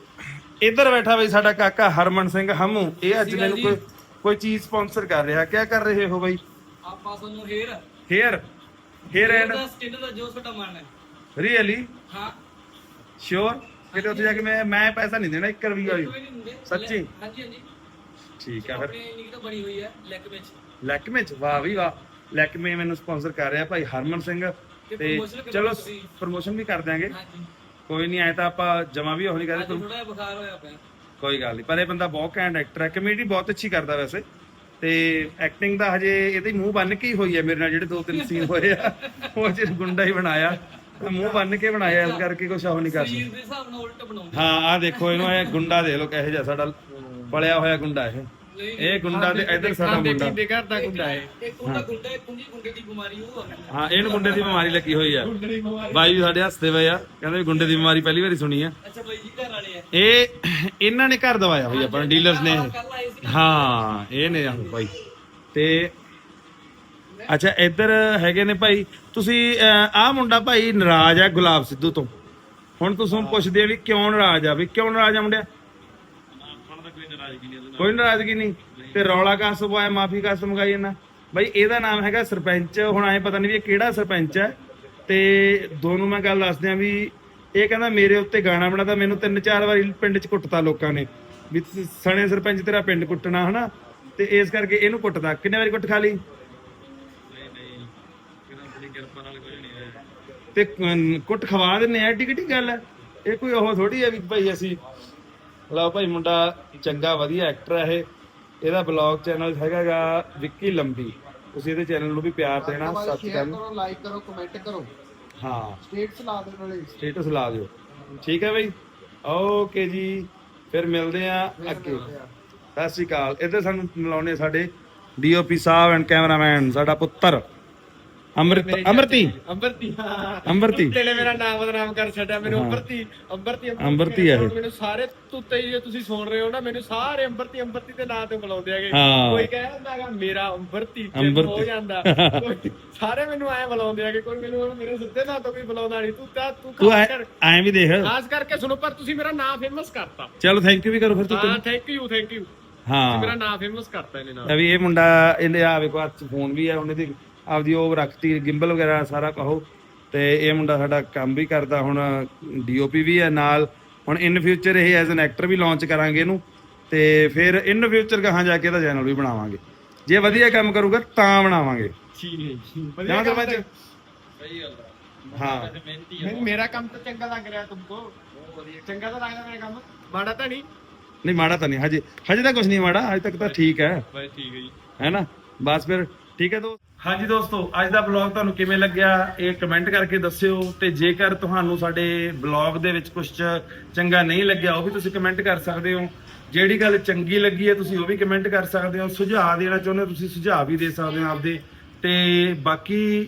S1: ਇੱਧਰ ਬੈਠਾ ਬਈ ਸਾਡਾ ਕਾਕਾ ਹਰਮਨ ਸਿੰਘ ਹਮੂ ਇਹ ਅੱਜ ਮੈਨੂੰ ਕੋਈ ਕੋਈ ਚੀਜ਼ ਸਪਾਂਸਰ ਕਰ ਰਿਹਾ। ਕਿਆ ਕਰ ਰਹੇ ਹੋ ਬਾਈ?
S5: ਆਪਾਂ ਤੁਹਾਨੂੰ hair
S1: hair hair and
S5: skin ਦਾ ਜੋ ਤੁਹਾਡਾ ਮਨ ਹੈ।
S1: ਰੀਅਲੀ
S5: ਹਾਂ।
S1: ਸ਼ੋਰ ਕਿਤੇ ਉੱਥੇ ਜਾ ਕੇ ਮੈਂ ਮੈਂ ਪੈਸਾ ਨਹੀਂ ਦੇਣਾ 1 ਰੁਪਿਆ ਵੀ। ਸੱਚੀ?
S5: ਹਾਂਜੀ ਹਾਂਜੀ।
S1: ਠੀਕ ਆ ਫਿਰ।
S5: ਨਿਕ ਤਾਂ ਬਣੀ ਹੋਈ ਹੈ ਲੈਗ ਵਿੱਚ।
S1: ਲੈਕਮੇ ਚ ਵਾਹ ਵੀ ਵਾਹ। ਲੈਕਮੇ ਮੈਨੂੰ ਸਪਾਂਸਰ ਕਰ ਰਿਹਾ ਭਾਈ ਹਰਮਨ ਸਿੰਘ। ਤੇ
S5: promotion
S1: ਚਲੋ
S5: ਤੁਸੀਂ।
S1: ਪ੍ਰੋਮੋਸ਼ਨ ਵੀ ਕਰ ਦਿਆਂਗੇ।
S5: ਹਾਂਜੀ।
S1: ਕੋਈ ਨਹੀਂ ਆਇਆ ਤਾਂ ਆਪਾਂ ਜਮਾ ਵੀ ਉਹ ਨਹੀਂ ਕਰਦੇ।
S5: ਥੋੜਾ ਜਿਹਾ ਬੁਖਾਰ ਹੋਇਆ ਪਿਆ।
S1: ਕੋਈ ਗੱਲ ਨਹੀਂ ਪਰ ਇਹ ਬੰਦਾ ਬਹੁਤ ਘੈਂਟ ਐਕਟਰ ਹੈ। ਕਮੇਡੀ ਬਹੁਤ ਅੱਛੀ ਕਰਦਾ ਵੈਸੇ। ਤੇ ਐਕਟਿੰਗ ਦਾ ਹਜੇ ਇਹਦੇ ਮੂੰਹ ਬੰਨ ਕੇ ਹੀ ਹੋਈ ਹੈ ਮੇਰੇ ਨਾਲ ਜਿਹੜੇ ਦੋ ਤਿੰਨ ਸੀਨ ਹੋਏ ਆ। ਉਹ ਚ ਗੁੰਡਾ ਹੀ ਬਣਾਇਆ। ਤੇ ਮੂੰਹ ਬੰਨ ਕੇ ਬਣਾਇਆ ਇਸ ਕਰਕੇ ਕੁਛ ਉਹ ਨਹੀਂ ਕਰ
S5: ਸਰੀਰ
S1: ਸਕਦਾ
S5: ਦੇ ਹਿਸਾਬ ਨਾਲ ਉਲਟ ਬਣਾਉਂਦੇ
S1: ਹਾਂ ਆ ਦੇਖੋ ਇਹਨੂੰ ਇਹ ਗੁੰਡਾ ਦੇਖ ਲਓ ਕਿਹੋ ਜਿਹਾ ਸਾਡਾ ਪਲਿਆ ਹੋਇਆ ਗੁੰਡਾ ਇਹ। ਇਹ ਗੁੰਡਾ ਤੇ ਇਧਰ ਸਾਡਾ ਮੁੰਡਾ।
S2: ਦੇ ਘਰ ਦਾ ਗੁੰਡਾ ਹੈ
S5: ਇੱਕ ਉਹਦਾ ਗੁੰਡਾ ਇੱਕ ਹੁੰਦੀ ਗੁੰਡੇ ਦੀ ਬਿਮਾਰੀ ਉਹ
S1: ਹਾਂ ਇਹਨੂੰ ਗੁੰਡੇ ਦੀ ਬਿਮਾਰੀ ਲੱਗੀ ਹੋਈ ਆ। ਬਾਈ ਵੀ ਸਾਡੇ ਹੱਸਦੇ ਪਏ ਆ ਕਹਿੰਦੇ ਵੀ ਗੁੰਡੇ ਦੀ ਬਿਮਾਰੀ ਪਹਿਲੀ ਵਾਰੀ ਸੁਣੀ ਆ।
S5: ਅੱਛਾ ਬਾਈ ਜੀ ਘਰ ਵਾਲੇ ਆ।
S1: ਇਹ ਇਹਨਾਂ ਨੇ ਘਰ ਦਵਾਇਆ ਹੋਈ ਆਪਾਂ ਡੀਲਰਸ ਨੇ। ਇਹ। ਹਾਂ ਇਹ ਨੇ ਆਹੋ ਭਾਈ ਤੇ ਅੱਛਾ ਇੱਧਰ ਹੈਗੇ ਨੇ ਭਾਈ। ਤੁਸੀਂ ਆਹ ਮੁੰਡਾ ਭਾਈ ਨਾਰਾਜ਼ ਆ ਗੁਲਾਬ ਸਿੱਧੂ ਤੋਂ। ਹੁਣ ਤੁਸੀਂ ਪੁੱਛਦੇ ਆ ਵੀ ਕਿਉਂ ਨਾਰਾਜ਼ ਆ? ਵੀ ਕਿਉਂ ਨਾਰਾਜ਼ ਆ ਮੁੰਡਿਆ? ਕੋਈ ਨਾਰਾਜ਼ਗੀ ਨਹੀਂ ਤੇ ਰੌਲਾ ਕਾਸ ਪਵਾਇਆ, ਮਾਫੀ ਕਾਸ ਮੰਗਾਈ ਇਹਨਾਂ। ਭਾਈ ਇਹਦਾ ਨਾਮ ਹੈਗਾ ਸਰਪੰਚ। ਹੁਣ ਐ ਪਤਾ ਨਹੀਂ ਵੀ ਇਹ ਕਿਹੜਾ ਸਰਪੰਚ ਹੈ। ਤੇ ਦੋਨੋਂ ਮੈਂ ਗੱਲ ਦੱਸਦੇ ਆ ਵੀ ਇਹ ਕਹਿੰਦਾ ਮੇਰੇ ਉੱਤੇ ਗਾਣਾ ਬਣਾਤਾ, ਮੈਨੂੰ ਤਿੰਨ ਚਾਰ ਵਾਰੀ ਪਿੰਡ 'ਚ ਕੁੱਟਤਾ ਲੋਕਾਂ ਨੇ। ਵੀ ਸਣੇ ਸਰਪੰਚ ਤੇਰਾ ਪਿੰਡ ਕੁੱਟਣਾ, ਹਨਾ? ਤੇ ਇਸ ਕਰਕੇ ਇਹਨੂੰ ਕੁੱਟਦਾ ਕਿੰਨੇ ਵਾਰੀ ਕੁੱਟ ਖਾ ਲਈ? ਤੇ ਕੁੱਟ ਖਵਾ ਦਿੰਨੇ ਆ। ਏਡੀ ਗੱਲ ਹੈ। ਇਹ ਕੋਈ ਉਹ ਥੋੜੀ ਹੈ ਵੀ ਭਾਈ ਅਸੀਂ ਲਓ ਭਾਈ ਮੁੰਡਾ ਚੰਗਾ ਵਧੀਆ ਐਕਟਰ ਹੈ ਇਹ। ਇਹਦਾ ਬਲੌਗ ਚੈਨਲ ਹੈਗਾਗਾ ਵਿੱਕੀ ਲੰਬੀ। ਤੁਸੀਂ ਇਹਦੇ ਚੈਨਲ ਨੂੰ ਵੀ ਪਿਆਰ ਦੇਣਾ ਸਬਸਕ੍ਰਾਈਬ
S2: ਕਰੋ ਲਾਈਕ ਕਰੋ ਕਮੈਂਟ ਕਰੋ।
S1: ਹਾਂ।
S2: ਸਟੇਟਸ ਲਾ ਦਿਓ ਨਾਲੇ।
S1: ਸਟੇਟਸ ਲਾ ਦਿਓ। ਠੀਕ ਹੈ ਭਾਈ ਓਕੇ ਜੀ। ਫਿਰ ਮਿਲਦੇ ਆ ਅੱਗੇ। ਸਤਿ ਸ਼੍ਰੀ ਅਕਾਲ। ਇੱਧਰ ਸਾਨੂੰ ਮਿਲਾਉਣੇ ਸਾਡੇ ਡੀਓਪੀ ਸਾਹਿਬ ਐਂਡ ਕੈਮਰਾਮੈਨ ਸਾਡਾ ਪੁੱਤਰ। ਅੰਮ੍ਰਿਤ ਅੰਮ੍ਰਿਤੀ।
S2: ਅੰਬਰਤੀ
S1: ਅੰਮ੍ਰਿਤੀ
S2: ਤੇਲੇ ਮੇਰਾ ਨਾਮ ਬਦਨਾਮ ਕਰ ਛੱਡਿਆ ਮੈਨੂੰ ਅੰਬਰਤੀ ਅੰਬਰਤੀ
S1: ਅੰਬਰਤੀ ਆ ਇਹ।
S2: ਮੈਨੂੰ ਸਾਰੇ ਤੁੱਤੇ ਜੇ ਤੁਸੀਂ ਸੁਣ ਰਹੇ ਹੋ ਨਾ ਮੈਨੂੰ ਸਾਰੇ ਅੰਬਰਤੀ ਅੰਬਰਤੀ ਦੇ ਨਾਂ ਤੇ ਬੁਲਾਉਂਦੇ ਹੈਗੇ।
S1: ਹਾਂ।
S2: ਕੋਈ ਕਹਿ ਹੁੰਦਾ ਹੈਗਾ ਮੇਰਾ ਅੰਬਰਤੀ ਜੇ
S1: ਅੰਬਰਤੀ।
S2: ਹੋ ਜਾਂਦਾ। ਕੋਈ- ਸਾਰੇ ਮੈਨੂੰ ਐ ਬੁਲਾਉਂਦੇ ਹੈਗੇ ਕੋਈ ਮੈਨੂੰ ਹੁਣ ਮੇਰੇ ਸਿੱਧੇ ਨਾਂ ਤੋਂ ਕੋਈ ਬੁਲਾਉਂਦਾ ਨਹੀਂ। ਤੂੰ ਤਾਂ ਤੂੰ
S1: ਤੂੰ
S2: ਖਾਸ ਕਰ
S1: ਐ ਵੀ ਦੇਖ।
S2: ਖਾਸ ਕਰਕੇ ਸੁਣੋ ਪਰ ਤੁਸੀਂ ਮੇਰਾ ਨਾਮ ਫੇਮਸ ਕਰਤਾ।
S1: ਚਲੋ ਥੈਂਕ ਯੂ ਵੀ ਕਰੋ ਫਿਰ ਤੂੰ
S2: ਹਾਂ ਥੈਂਕ ਯੂ ਥੈਂਕ ਯੂ
S1: ਹਾਂ।
S2: ਮੇਰਾ ਨਾਮ ਫੇਮਸ ਕਰਤਾ ਇਹਨੇ ਨਾਲ।
S1: ਇਹ ਮੁੰਡਾ ਇਹਦੇ ਆ ਵੇਖੋ ਹੱਥ 'ਚ ਫੋਨ ਵੀ ਆ ਉਹਨੇ ਦੀ ਆਪਦੀ ਉਹ ਰੱਖਤੀ ਗਿੰਬਲ ਵਗੈਰਾ ਸਾਰਾ ਕਹੋ ਤੇ ਇਹ ਮੁੰਡਾ ਸਾਡਾ ਕੰਮ ਵੀ ਕਰਦਾ ਹੁਣ ਡੀਓਪੀ ਵੀ ਹੈ ਨਾਲ। ਹੁਣ ਇਨ ਫਿਊਚਰ ਇਹ ਐਜ਼ ਐਨ ਐਕਟਰ ਵੀ ਲਾਂਚ ਕਰਾਂਗੇ ਇਹਨੂੰ। ਤੇ ਫਿਰ ਇਨ ਫਿਊਚਰ ਕਹਾਂ ਜਾ ਕੇ ਇਹਦਾ ਚੈਨਲ ਵੀ ਬਣਾਵਾਂਗੇ। ਜੇ ਵਧੀਆ ਕੰਮ ਕਰੂਗਾ ਤਾਂ ਬਣਾਵਾਂਗੇ।
S2: ਠੀਕ ਹੈ
S1: ਜਮਾ ਸਰਪੰਚ ਹਾਂ।
S2: ਨਹੀਂ ਮੇਰਾ ਕੰਮ ਤਾਂ ਚੰਗਾ ਲੱਗ ਰਿਹਾ ਤੁਮਕੋ। ਚੰਗਾ ਤਾਂ ਲੱਗਦਾ ਮੇਰਾ ਕੰਮ। ਮਾੜਾ ਤਾਂ ਨਹੀਂ।
S1: ਨਹੀਂ ਮਾੜਾ ਤਾਂ ਨਹੀਂ। ਹਜੇ ਹਜੇ ਤਾਂ ਕੁਝ ਨਹੀਂ ਮਾੜਾ। ਹਜੇ ਤੱਕ ਤਾਂ ਠੀਕ ਹੈ।
S2: ਬਸ ਠੀਕ ਹੈ ਜੀ।
S1: ਹੈ ਨਾ? ਬਸ ਫਿਰ ਠੀਕ ਹੈ ਦੋਸਤ? ਹਾਂਜੀ ਦੋਸਤੋ, ਅੱਜ ਦਾ ਬਲੌਗ ਤੁਹਾਨੂੰ ਕਿਵੇਂ ਲੱਗਿਆ ਇਹ ਕਮੈਂਟ ਕਰਕੇ ਦੱਸਿਓ ਤੇ ਜੇਕਰ ਤੁਹਾਨੂੰ ਸਾਡੇ ਬਲੌਗ ਦੇ ਵਿੱਚ ਕੁਝ ਚੰਗਾ ਨਹੀਂ ਲੱਗਿਆ, ਉਹ ਵੀ ਤੁਸੀਂ ਕਮੈਂਟ ਕਰ ਸਕਦੇ ਹੋ। ਜਿਹੜੀ ਗੱਲ ਚੰਗੀ ਲੱਗੀ ਹੈ, ਤੁਸੀਂ ਉਹ ਵੀ ਕਮੈਂਟ ਕਰ ਸਕਦੇ ਹੋ। ਸੁਝਾਅ ਦੇਣਾ ਚਾਹੁੰਦੇ ਹੋ, ਤੁਸੀਂ ਸੁਝਾਅ ਵੀ ਦੇ ਸਕਦੇ ਹੋ ਆਪਦੇ। ਤੇ ਬਾਕੀ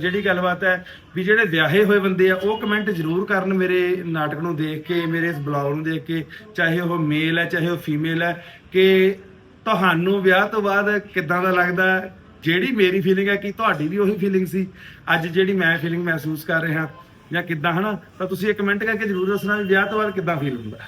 S1: ਜਿਹੜੀ ਗੱਲਬਾਤ ਹੈ ਵੀ ਜਿਹੜੇ ਵਿਆਹੇ ਹੋਏ ਬੰਦੇ ਆ, ਉਹ ਕਮੈਂਟ ਜ਼ਰੂਰ ਕਰਨ ਮੇਰੇ ਨਾਟਕ ਨੂੰ ਦੇਖ ਕੇ, ਮੇਰੇ ਇਸ ਬਲੌਗ ਨੂੰ ਦੇਖ ਕੇ, ਚਾਹੇ ਉਹ ਮੇਲ ਹੈ, ਚਾਹੇ ਉਹ ਫੀਮੇਲ ਹੈ, ਕਿ ਤੁਹਾਨੂੰ ਵਿਆਹ ਤੋਂ ਬਾਅਦ ਕਿੱਦਾਂ ਦਾ ਲੱਗਦਾ ਜਿਹੜੀ ਮੇਰੀ ਫੀਲਿੰਗ ਹੈ ਕਿ ਤੁਹਾਡੀ ਵੀ ਉਹੀ ਫੀਲਿੰਗ ਸੀ। ਅੱਜ ਜਿਹੜੀ ਮੈਂ ਫੀਲਿੰਗ ਮਹਿਸੂਸ ਕਰ ਰਿਹਾ ਜਾਂ ਕਿੱਦਾਂ, ਹਨਾ? ਤਾਂ ਤੁਸੀਂ ਇਹ ਕਮੈਂਟ ਕਰਕੇ ਜ਼ਰੂਰ ਦੱਸਣਾ ਵੀ ਵਿਆਹ ਤੋਂ ਬਾਅਦ ਕਿੱਦਾਂ ਫੀਲ ਹੁੰਦਾ।